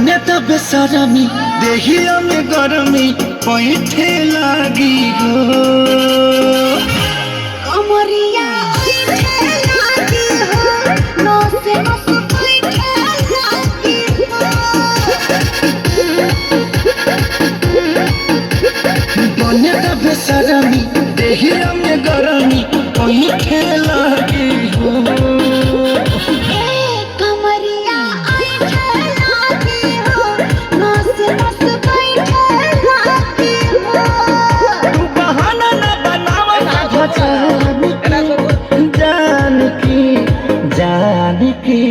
মনে তবে সরমি দেহি আমি গরমি পয়েঠে লাগি গো। তবে সরমি দেহি আমি গরমি পয়েঠে লাগি জানকি জানকি